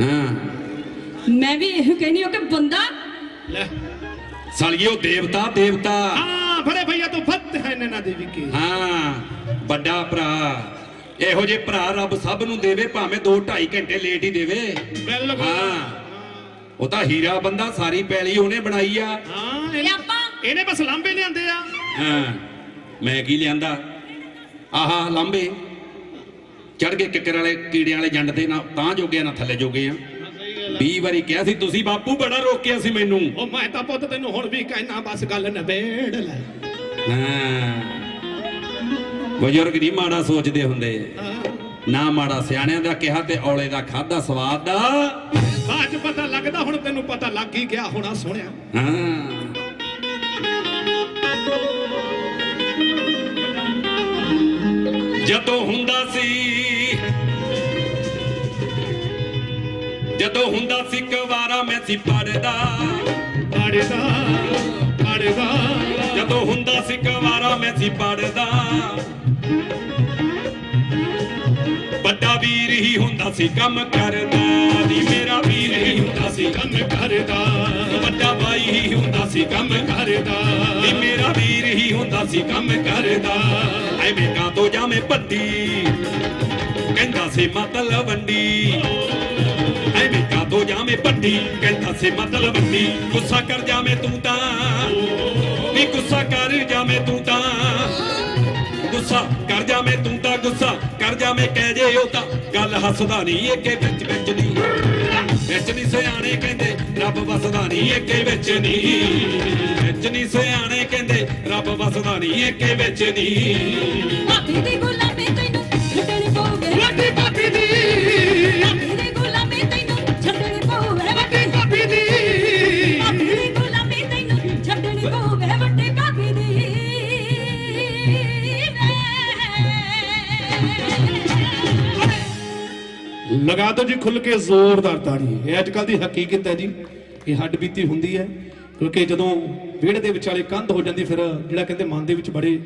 ਹਾਂ। ਮੈਂ ਵੀ ਇਹੋ ਕਹਿਨੀ ਹਾਂ ਕਿ ਬੰਦਾ ਲੈ। ਉਹ ਦੇਵਤਾ ਦੇਵਤਾ। ਹਾਂ ਬੜੇ ਭਈਆ ਤੂੰ ਫਤ ਹੈ ਨੈਣਾ ਦੇਵੀ ਕੇ। ਹਾਂ ਵੱਡਾ ਭਰਾ। ਇਹੋ ਜੇ ਭਰਾ ਰੱਬ ਸਭ ਨੂੰ ਦੇਵੇ ਭਾਵੇਂ 2 2.5 ਘੰਟੇ ਲੇਟ ਹੀ ਦੇਵੇ। ਬਿਲਕੁਲ। ਹਾਂ। ਉਹ ਤਾਂ ਹੀਰਾ ਬੰਦਾ ਸਾਰੀ ਪੈਲੀ ਉਹਨੇ ਬਣਾਈ ਆ। ਹਾਂ ਇਹ ਇਹਨੇ- ਆਪਾਂ? ਇਹਨੇ ਬਸ ਲਾਂਬੇ ਲਿਆਂਦੇ ਆ। ਹਾਂ। ਮੈਂ ਕੀ ਲਿਆਂਦਾ? ਆਹਾ ਲਾਂਬੇ। ਚੜ ਕੇ ਕਿੱਕਰ ਵਾਲੇ ਕੀੜਿਆਂ ਵਾਲੇ ਜੰਡ ਤੇ ਨਾ ਤਾਂ ਜੋਗੇ ਨਾ ਥੱਲੇ ਜੋਗੇ ਆ। 20 ਵਾਰੀ ਕਿਹਾ ਸੀ ਤੁਸੀਂ ਬਾਪੂ ਬੜਾ ਰੋਕਿਆ ਸੀ ਮੈਨੂੰ। ਉਹ ਮੈਂ ਤਾਂ ਪੁੱਤ ਤੈਨੂੰ ਹੁਣ ਵੀ ਕਹਿਣਾ ਬਸ ਗੱਲ ਨਵੇੜ ਲੈ। ਹਾਂ। ਬਜ਼ੁਰਗ ਨਹੀਂ ਮਾੜਾ ਸੋਚਦੇ ਹੁੰਦੇ। ਨਾ ਮਾੜਾ ਸਿਆਣਿਆਂ ਦਾ ਕਿਹਾ ਤੇ ਔਲੇ ਦਾ ਖਾਦਾ ਸਵਾਦ ਦਾ। ਬਾਅਦ ਪਤਾ ਲੱਗਦਾ ਹੁਣ ਤੈਨੂੰ ਪਤਾ ਲੱਗ ਹੀ ਗਿਆ ਹੋਣਾ ਸੋਹਣਿਆ। ਹਾਂ। ਜਦੋਂ ਹੁੰਦਾ ਸੀ ਜਦੋਂ ਹੁੰਦਾ ਸੀ ਕੁਵਾਰਾ ਮੈਂ ਸੀ ਪੜਦਾ। ਪੜਦਾ ਪੜਦਾ। ਜਦੋਂ ਹੁੰਦਾ ਸੀ ਕੁਵਾਰਾ ਮੈਂ ਸੀ ਪੜਦਾ। ਵੱਡਾ ਵੀਰ ਹੀ ਹੁੰਦਾ ਸੀ ਕੰਮ ਕਰਦਾ ਨੀ ਮੇਰਾ ਵੀਰ ਹੀ ਹੁੰਦਾ ਸੀ ਕੰਮ ਕਰਦਾ। ਵੱਡਾ ਭਾਈ ਹੀ ਹੁੰਦਾ ਸੀ ਕੰਮ ਕਰਦਾ ਨੀ ਮੇਰਾ ਵੀਰ ਹੀ ਹੁੰਦਾ ਸੀ ਕੰਮ ਕਰਦਾ। ਐਵੇਂ ਕਾ ਤੋ ਜਾਵੇਂ ਪੱਟੀ ਕਹਿੰਦਾ ਸੀ ਮਤਲਬ ਵੰਡੀ ਜਾਵੇ ਪੱਟੀ ਕਹਿੰਦਾ ਸੀ ਮਤਲਬ ਵੰਡੀ। ਗੁੱਸਾ ਕਰ ਜਾਵੇਂ ਤੂੰ ਤਾਂ। ਨੀ ਗੁੱਸਾ ਕਰ ਜਾਵੇਂ ਤੂੰ ਤਾਂ। ਗੁੱਸਾ ਕਰ ਜਾਵੇਂ ਤੂੰ ਤਾਂ, ਗੁੱਸਾ ਕਰ ਜਾਵੇਂ ਕਹਿ ਜੇ ਉਹ ਤਾਂ। ਗੱਲ ਹੱਸਦਾ ਨਹੀਂ ਏਕੇ ਵਿੱਚ ਵਿੱਚ ਨਹੀਂ ਵਿੱਚ ਨਹੀਂ ਸਿਆਣੇ ਕਹਿੰਦੇ, ਰੱਬ ਵਸਦਾ ਨਹੀਂ ਏਕੇ ਵਿੱਚ ਨਹੀਂ ਵਿੱਚ ਨਹੀਂ ਸਿਆਣੇ ਕਹਿੰਦੇ, ਰੱਬ ਵਸਦਾ ਨਹੀਂ ਏਕੇ ਵਿੱਚ ਨਹੀਂ ਭਾਬੀ ਦੀ ਲਗਾ ਦੋ ਜੀ ਖੁੱਲ ਕੇ ਜ਼ੋਰਦਾਰ ਤਾੜੀ। ਇਹ ਅੱਜ ਕੱਲ ਦੀ ਹਕੀਕਤ ਹੈ ਜੀ। ਇਹ ਹੱਡ ਬੀਤੀ ਹੁੰਦੀ ਹੈ, ਕਿਉਂਕਿ ਜਦੋਂ ਵਿਹੜੇ ਦੇ ਵਿਚਾਲੇ ਕੰਧ ਹੋ ਜਾਂਦੀ, ਫਿਰ ਜਿਹੜਾ ਕਹਿੰਦੇ ਮਨ ਦੇ ਵਿੱਚ ਬੜੇ